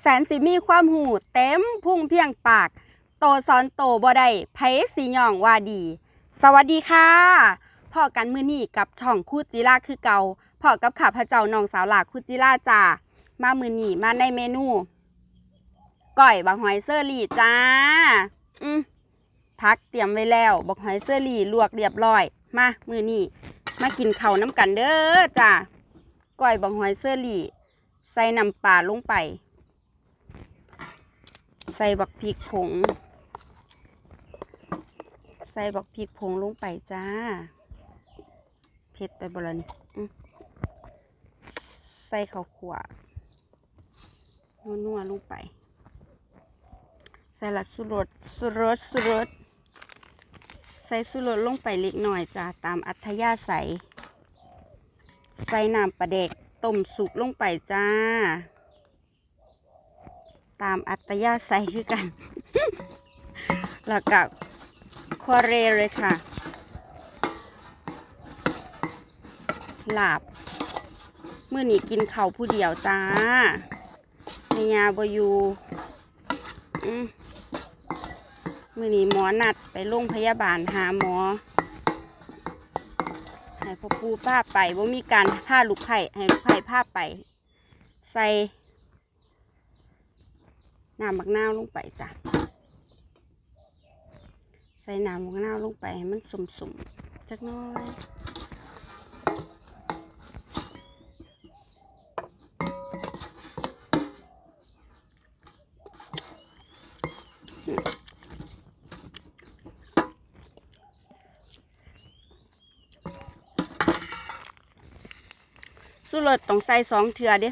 แสนสิมีความหูเต็มพุ่งเพียงปาก โตซ้อนโตบ่ได้ไผสีหย่องว่าดี สวัสดีค่ะพ่อกันมือนี่กับช่องคูจิราคือเกาพ่อกับข้าพระเจ้าน้องสาวหลากคูจิราจ้ามามือนี่มาในเมนูก้อยบักหอยเซอรี่จ้า อืมพักเตรียมไว้แล้วบักหอยเซอรี่ลวกเรียบร้อย มามือนี่มากินข้าวน้ำกันเด้อจ้าก้อยบักหอยเซอรี่ใส่น้ำปลาลงไป ใส่บักพริกผง ใส่บักพริกผงลงไปจ้า เผ็ดไปบ่ละนี่ใส่ข้าวขั่นัวๆลงไป ใส่ละสุรสสุรสสุรสใส่สุรสลงไปเล็กหน่อยจ้าตามอัธยาศัย ใส่น้ำปลาเด็กต้มสุกลงไปจ้า ตามอัตยาศัยคือกัน แล้วก็คอเรเลยค่ะ หลาบเมื่อนี้กินเข่าผู้เดียวจ้าเมียบอยู่อืมมื่อนี้หมอนัดไปโรงพยาบาลหาหมอให้พ่อปูป้าไปว่ามีการผ้าลูกไผ่ให้ลูกไผ่ผ้าไป ใส่ น้ำมักนาวลงไปจ้ะ ใส่น้ำมักนาวลงไปให้มันสมสมๆ จักน้อยสุรสต้องใส่สองเทือเด้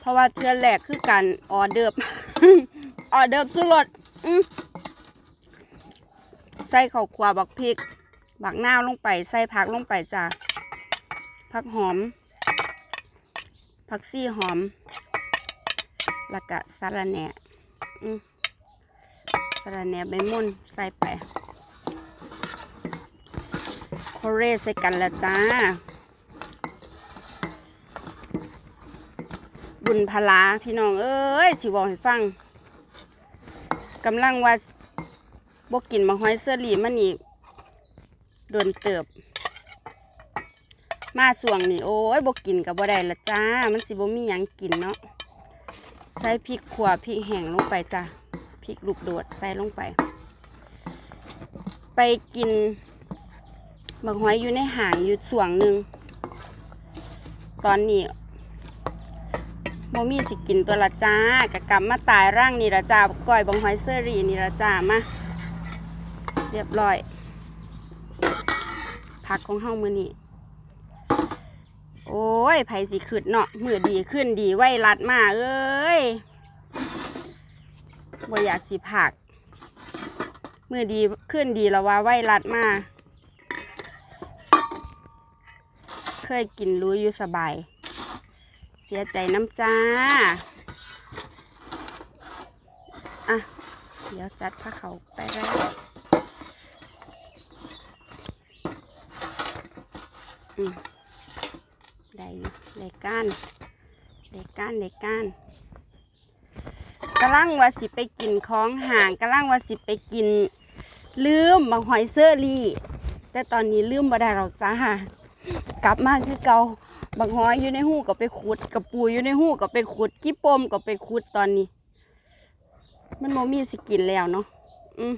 เพราะว่าเทือแรกคือการออเดิร์ ออเดิร์ฟสุรสใส่ข้าวคั่วบักพริก บักหน้าลงไป ใส่ผักลงไปจ้ะผักหอม ผักซี่หอม แล้วก็สาระแหน่สาระแหน่ใบม่นใส่ไปโคเรใส่กันแล้วจ้าบุญพลาพี่น้องเอ้ยสิบอกให้ฟัง กำลังว่าบกินบางหอยเสื้อหลีมันนี่โดนเติบ มาส่วงนี่โอ้ยบกินกับบ่ได้ละจ้า มันสิบ่มีหยังกินเนาะใส่พริกขั่วพริกแห้งลงไปจ้าพริกลูกโดดใส่ลงไป ไปกินบางหอยอยู่ในห่างอยู่ส่วงหนึ่งตอนนี้ โมมีสิกินตัวละจ้ากะกลับมาตายร่างนี่ละจ้าก้อยบังหอยเซอรี่นี่ละจ้ามาเรียบร้อย ผักของเฮามือนี่โอ้ยไผสิขึ้นเนาะมือดีขึ้นดีไวรัดมาเอ้ยบ่อยากสิผักมือดีขึ้นดีแล้วว่าไวรัดมาเคยกินรู้อยู่สบาย สียใจน้ำจ้า อะ เดี๋ยวจัดผ้าเขาวไปแล้วอืมได้อยู่ได้ก้านได้ก้านได้ก้านกำลังว่าสิไปกินของห่างกำลังว่าสิไปกิน ลืมบางหอยเซอรี่แต่ตอนนี้ลืมบ่ได้เราจ้ากลับมาคือเก่า บางหอยอยู่ในหูก็ไปขุดกับปูอยู่ในหูก็ไปขุดกี้ปมก็ไปขุดตอนนี้ มันโมมีสกินแล้วเนาะอืม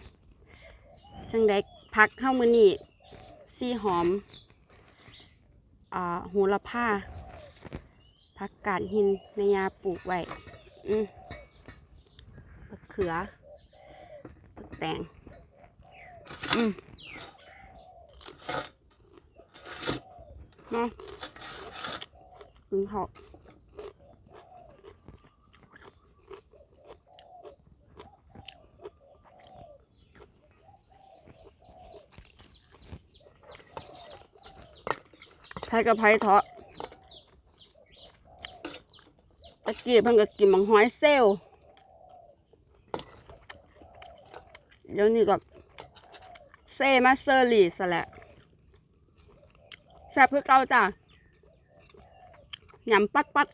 จังไดพักเข้ามือนี่ซี่หอมอ่าหูละผ้าพักกาดหินในยาปลูกไว้อืมบักเขือบักแตงอืมเนาะ กินข้าวไผ่กับไผเถาะตะกี้เพิ่งก็กินมังหอยเซลเดี๋ยวนี้ก็เซมาเซอร์ลีซะแหละแซ่บเพื่อเก่าจ้ะ nhằm bắt bắt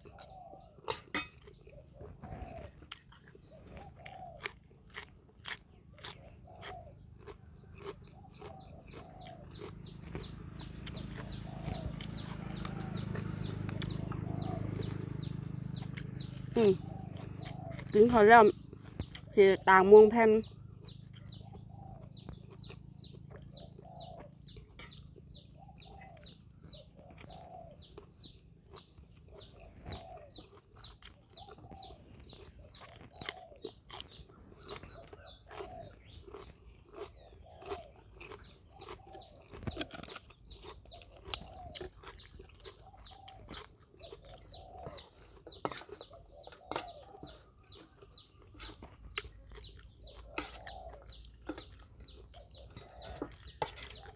ừ. tính thời gian thì tàng muông thêm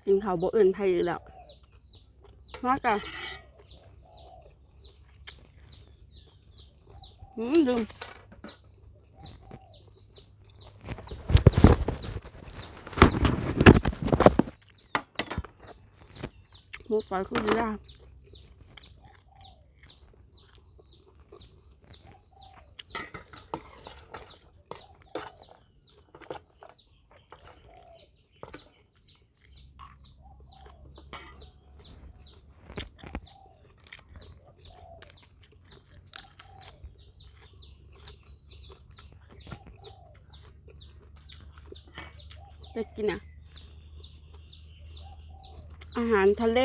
กินเขาโบ่อื่นไผอีกแล้วนอกจากอืมดื่มหมูฝอยคือดีอะ ไปกินอะ อาหารทะเล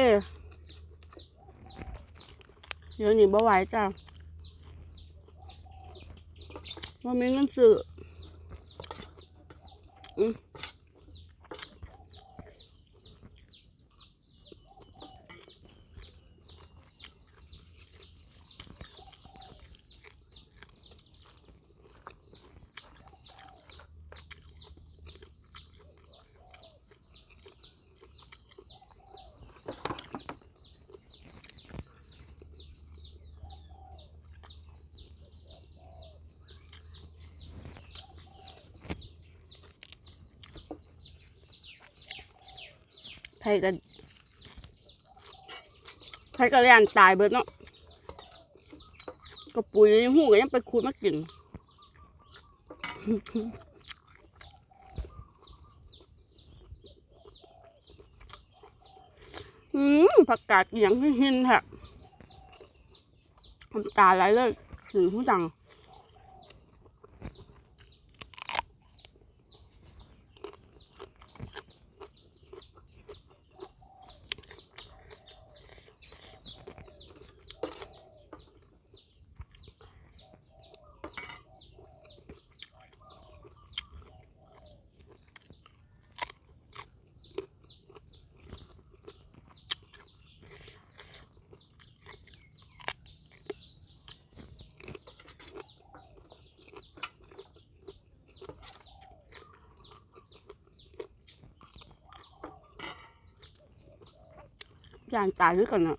เดี๋ยวนี้บ่ไหวจ้ะว่ามีเงินซื้อม ไผกันไผก็เรียนตายเบิดเนาะก็ปุ๋ยในหูก็ยังไปคูดมากินอืมผักกาดอหย่างที่หินแทะน้ำตาไหลเลยถึงผู้ดัง ย่างตายด้วยกันอะ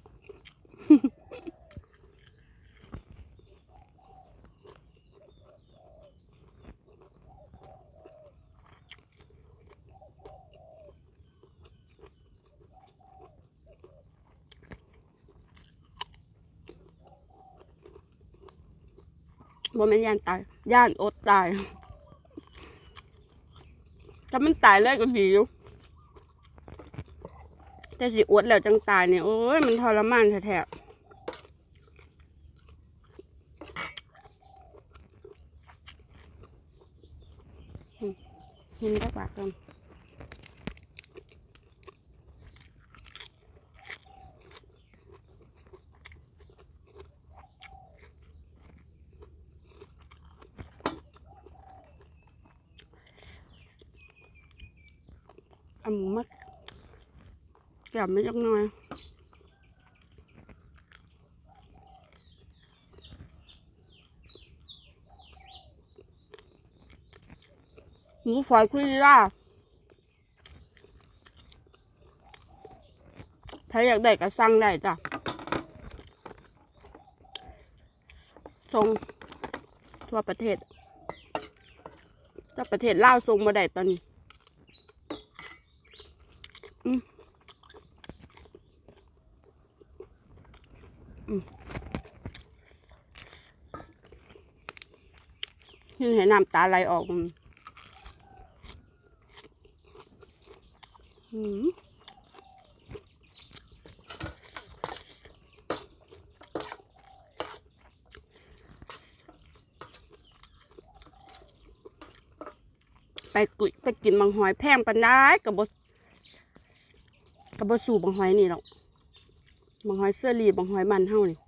บ่แม่นย่านตาย ย่านอดตาย ถ้ามันตายเลยก็ดีอยู่ แต่สิอดแล้วจังตายเนี่ยโอ้ยมันทรมานแท้ๆอืมกินได้ปากกันอะมัก แก้มไม่จักหน่อยหมูฝอยคุยล่าถ้าอยากได้ก็สั่งได้จ้ะส่งทั่วประเทศทั่วประเทศลาวส่งมาได้ตอนนี้ น้ำตาไหลออกไปกุยไปกินบางหอยแพงปนได้กับบกับบสูบางหอยนี่หรอกบางหอยเสื้อรีบางหอยมันเท่านี่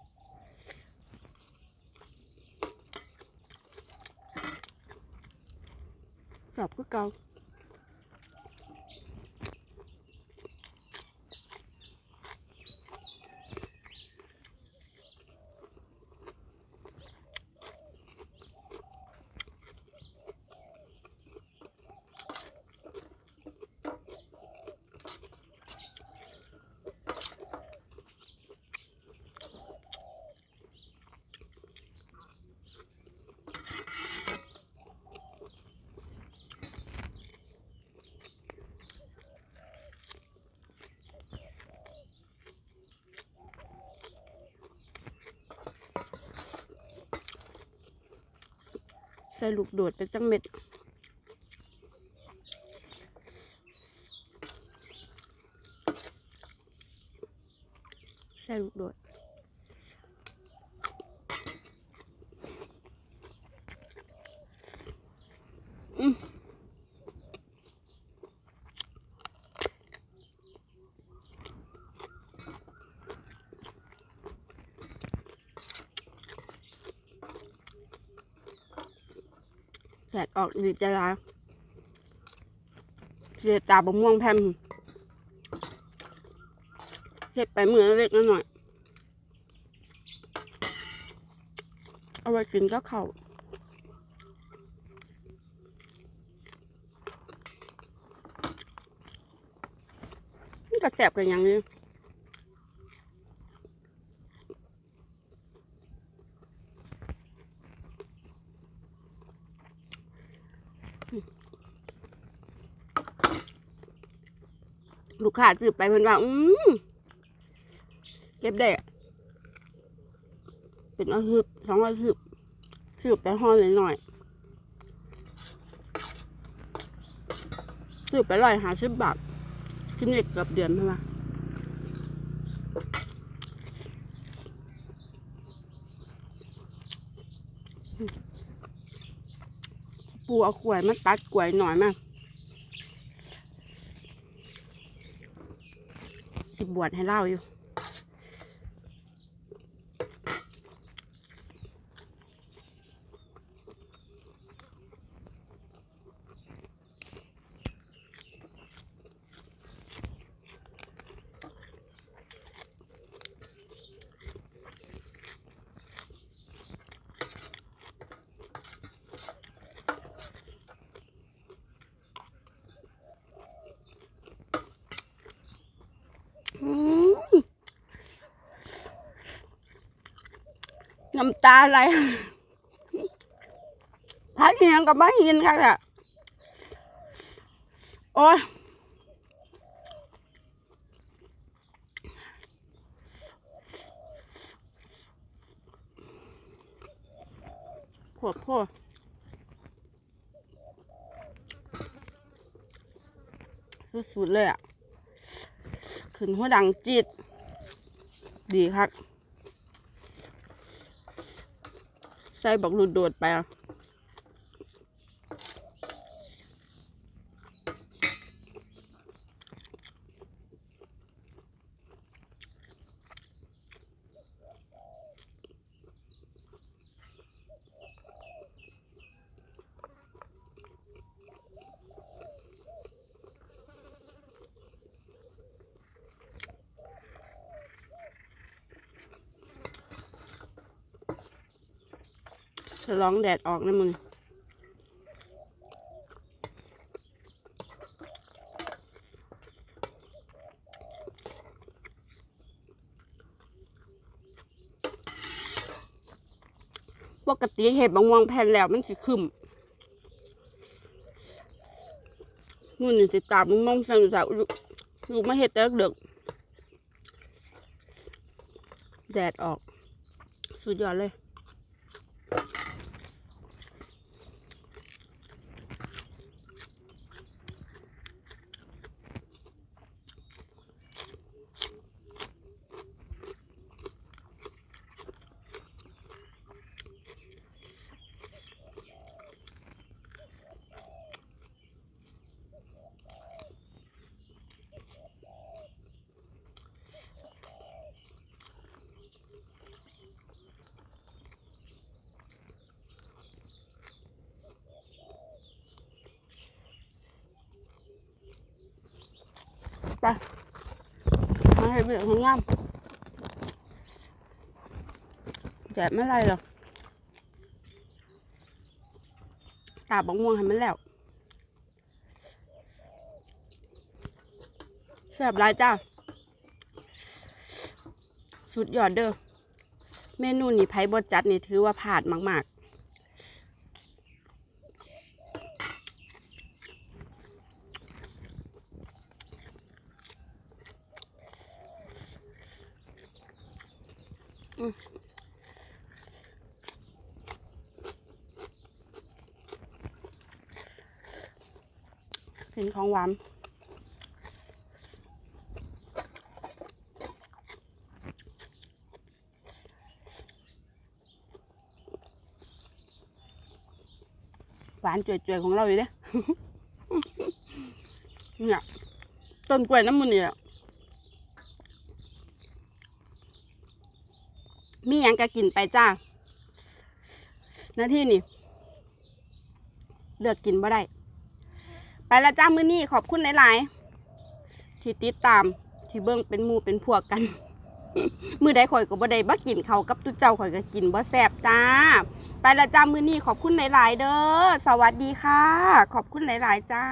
ส่ลูกโดดไปจังเม็ดใส่ลูกโดด แดดออกดีใจร้าเสียตาบะม่วงแพมเห็ดไปเหมือนเล็กน้อย เอาไว้กินก็เข่าวมันก็แสบกันอย่างนี้ ลูกค้าซื้อไปเพิ่นว่า อืมเก็บได้ เป็นอาทิตย์สองอาทิตย์ซื้อไปห่อหน่อยๆซื้อไปร้อยห้าสิบบาทกินเด็กเกือบเดือนใช่ไหม ปูเอากล้วยมาตัดกล้วยหน่อยมากสิบบวชให้เล่าอยู่ อืม น้ำตาไหลพักเฮียงกับมาหินค่ะอะโอ้ยขวบพ่อสุดๆเลยอะ ขึ้นหัวดังจิต ดีครับ ใส่บักหลุดโดดไปอะ จะร้องแดดออกนะมึงปกติเห็ดบางวงแผ่นแล้วมันสิขึ้นนู่นสิตามมึงมองสั่งจากลูกมาเห็ดแต่เด็กแดดออก สุดยอดเลย ไปมาให้เบียร์ให้งามแจกไม่ไรหรอกตาบบักม่วงให้มันแล้วแซ่บหลายจ้า สุดยอดเด้อ เมนูนี่ไผบดจัดนี่ถือว่าผ่านมาก ๆอืมเป็นของหวานหวานจ่วยๆของเราอยู่เด้เนี่ยต้นกล้วยน้ำมันเนี่ย มีหยังก็กินไปจ้าหน้าที่นี่ เลือกกินบ่ได้ ไปละจ้ามื้อนี้ขอบคุณหลายๆ ที่ติดตามที่เบิ่งเป็นมูเป็นพวกกันมือใดข่อยก็บ่ได้บ่กินเขากับตุเจ้าข่อยก็กินบ่แซ่บจ้า ไปละจ้ามือนี้ขอบคุณหลาย ๆ เด้อ สวัสดีค่ะ ขอบคุณหลาย ๆ จ้า